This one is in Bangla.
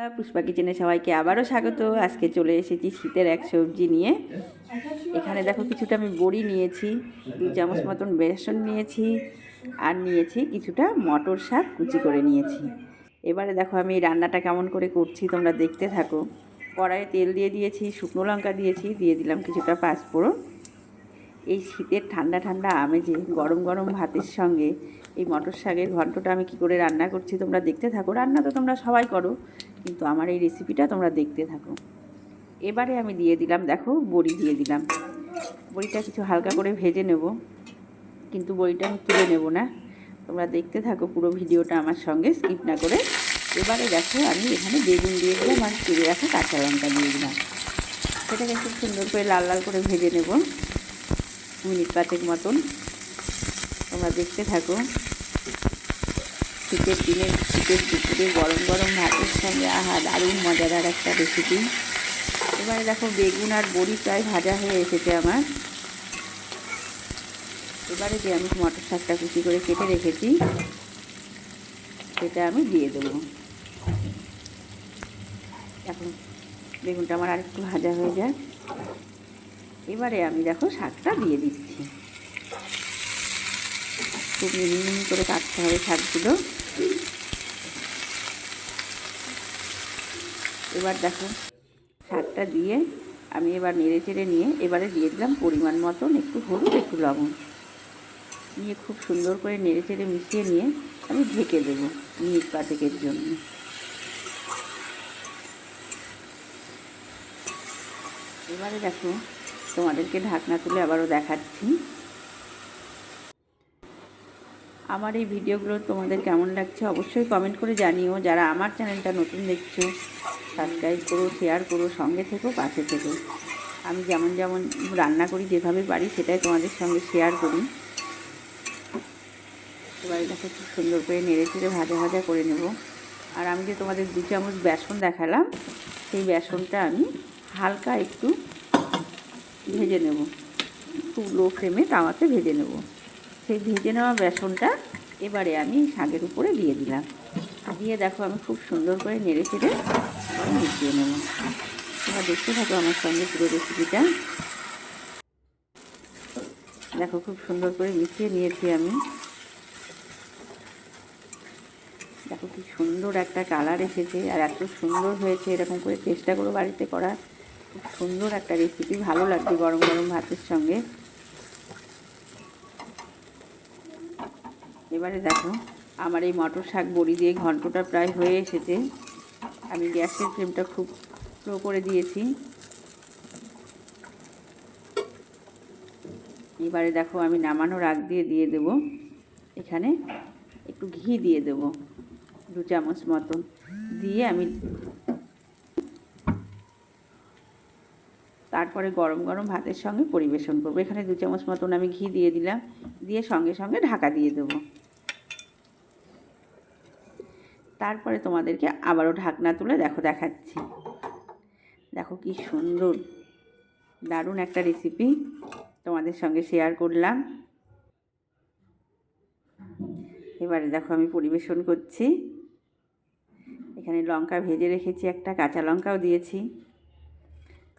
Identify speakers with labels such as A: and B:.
A: নমস্কার পুষ্পা কিচেনে সবাইকে আবারও স্বাগত। আজকে চলে এসেছি শীতের এক সবজি নিয়ে। এখানে দেখো, কিছুটা আমি বড়ি নিয়েছি, দু চামচ মতন বেসন নিয়েছি, আর নিয়েছি কিছুটা মটর শাক কুচি করে নিয়েছি। এবারে দেখো, আমি রান্নাটা কেমন করে করছি, তোমরা দেখতে থাকো। কড়াইয়ে তেল দিয়ে দিয়েছি, শুকনো লঙ্কা দিয়েছি, দিয়ে দিলাম কিছুটা পাঁচফোড়ন। এই শীতের ঠান্ডা ঠান্ডা আমেজে গরম গরম ভাতের সঙ্গে এই মটর শাকের ঘন্টটা আমি কি করে রান্না করছি তোমরা দেখতে থাকো। রান্না তো তোমরা সবাই করো, কিন্তু আমার এই রেসিপিটা তোমরা দেখতে থাকো। এবারে আমি দিয়ে দিলাম, দেখো, বড়ি দিয়ে দিলাম। বড়িটা কিছু হালকা করে ভেজে নেব, কিন্তু বড়িটা আমি তুলে নেব না। তোমরা দেখতে থাকো পুরো ভিডিওটা আমার সঙ্গে স্কিপ না করে। এবারে দেখো, আমি এখানে বেগুন দিয়ে দিলাম আর চিড়ে রাখা কাঁচা লঙ্কা দিয়ে দিলাম। সেটাকে খুব সুন্দর করে লাল লাল করে ভেজে নেব। মিনিট পাঁচেক মতন। তোমরা দেখতে থাকো। শীতের দিনে, শীতের দুপুরে গরম গরম ভাতের সঙ্গে, আহা, দারুণ মজাদার একটা রেসিপি এবারে দেখো, বেগুন আর বড়ি প্রায় ভাজা হয়ে এসেছে আমার। এবারে যে আমি মটর শাকটা কুচি করে কেটে রেখেছি, সেটা আমি দিয়ে দেবো। এখন বেগুনটা আমার আরেকটু ভাজা হয়ে যায়। এবারে আমি দেখো শাকটা দিয়ে দিচ্ছি। খুব মিহি করে কাটতে হবে শাকগুলো। এবার দেখো শাকটা দিয়ে আমি এবার নেড়ে চেড়ে নিয়ে এবারে দিয়ে দিলাম পরিমাণ মতন একটু হলুদ, একটু লবণ। নিয়ে খুব সুন্দর করে নেড়ে চেড়ে মিশিয়ে নিয়ে আমি ঢেকে দেবো মিনিট পাতেকের জন্য। এবারে দেখো তোমাদেরকে ঢাকনা তুলে আবারও দেখাচ্ছি। আমার এই ভিডিওগুলো তোমাদের কেমন লাগছে অবশ্যই কমেন্ট করে জানিও। যারা আমার চ্যানেলটা নতুন দেখছ সাবস্ক্রাইব করো শেয়ার করো, সঙ্গে থেকো, পাশে থেকো। আমি যেমন যেমন রান্না করি, যেভাবে পারি, সেটাই তোমাদের সঙ্গে শেয়ার করি। এবারে দেখো খুব সুন্দর করে নেড়ে চেড়ে ভাজা ভাজা করে নেব। আর আমি যে তোমাদের দু চামচ বেসন দেখালাম, সেই বেসনটা আমি হালকা একটু ভেজে নেব। খুব লো ফ্লেমে তাওয়াতে ভেজে নেব। সেই ভেজে নেওয়া বেসনটা এবারে আমি শাকের উপরে দিয়ে দিলাম। দিয়ে দেখো আমি খুব সুন্দর করে নেড়ে চেড়ে এবারে মিশিয়ে নেব। তোমরা দেখতে থাকো আমার সঙ্গে পুরো রেসিপিটা দেখো খুব সুন্দর করে মিশিয়ে নিয়েছি আমি। দেখো কি সুন্দর একটা কালার এসেছে আর এত সুন্দর হয়েছে এরকম করে চেষ্টা করো বাড়িতে করা খুব সুন্দর একটা রেসিপি ভালো লাগবে গরম গরম ভাতের সঙ্গে। এবারে দেখো, আমার এই মটর শাক বড়ি দিয়ে ঘন্টটা প্রায় হয়ে এসেছে। আমি গ্যাসের ফ্লেমটা খুব স্লো করে দিয়েছি। এবারে দেখো, আমি নামানোর আগ দিয়ে দিয়ে দেব। এখানে একটু ঘি দিয়ে দেব, দু চামচ মতন। দিয়ে আমি তারপরে গরম গরম ভাতের সঙ্গে পরিবেশন করব। এখানে দু চামচ মতন আমি ঘি দিয়ে দিলাম। দিয়ে সঙ্গে সঙ্গে ঢাকা দিয়ে দেবো। তারপরে তোমাদেরকে আবারও ঢাকনা তুলে দেখো, দেখাচ্ছি। দেখো কি সুন্দর, দারুণ একটা রেসিপি তোমাদের সঙ্গে শেয়ার করলাম। এবারে দেখো আমি পরিবেশন করছি। এখানে লঙ্কা ভেজে রেখেছি একটা, কাঁচা লঙ্কাও দিয়েছি।